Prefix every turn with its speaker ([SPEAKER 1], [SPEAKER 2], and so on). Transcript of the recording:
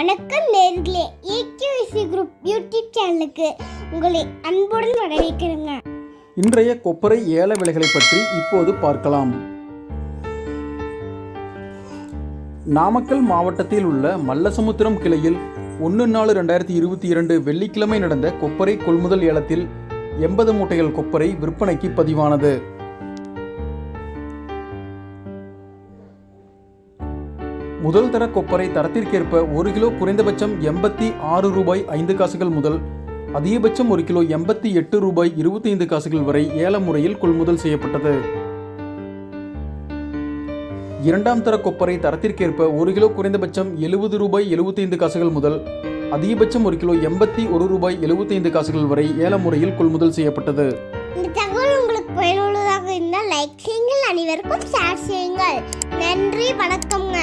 [SPEAKER 1] வணக்கம் நேர்களே. ஏகேவிசி group YouTube சேனலுக்கு உங்களை அன்புடன் வரவேற்கிறேங்க.
[SPEAKER 2] இன்றைய கொப்பரை ஏல விலைகளை பற்றி இப்போது பார்க்கலாம். நாமக்கல் மாவட்டத்தில் உள்ள மல்லசமுத்திரம் கிளையில் ஒன்று நாலு ரெண்டாயிரத்தி இருபத்தி இரண்டு வெள்ளிக்கிழமை நடந்த கொப்பரை கொள்முதல் ஏலத்தில் எண்பது மூட்டைகள் கொப்பரை விற்பனைக்கு பதிவானது. முதல் தர கொப்பரை தரத்திற்கேற்ப ஒரு கிலோ குறைந்தபட்சம் எண்பத்தி ஆறு ரூபாய் ஐந்து காசுகள் முதல் அதிகபட்சம் ஒரு கிலோ எண்பத்தி எட்டு ரூபாய் இருபத்தி ஐந்து காசுகள் வரை ஏல முறையில் கொள்முதல் செய்யப்பட்டது. இரண்டாம் தர கொப்பரை தரத்திற்கேற்ப ஒரு கிலோ குறைந்தபட்சம் எழுபது ரூபாய் எழுபத்தைந்து காசுகள் முதல் அதிகபட்சம் ஒரு கிலோ எண்பத்தி ஒரு ரூபாய் எழுபத்தைந்து காசுகள் வரை ஏல முறையில் கொள்முதல் செய்யப்பட்டது.
[SPEAKER 1] இந்த தகவல் உங்களுக்கு பயனுள்ளதாக இருந்தால் லைக் செய்யுங்கள். அனைவருக்கும் ஷேர் செய்யுங்கள். நன்றி வணக்கம்ங்க.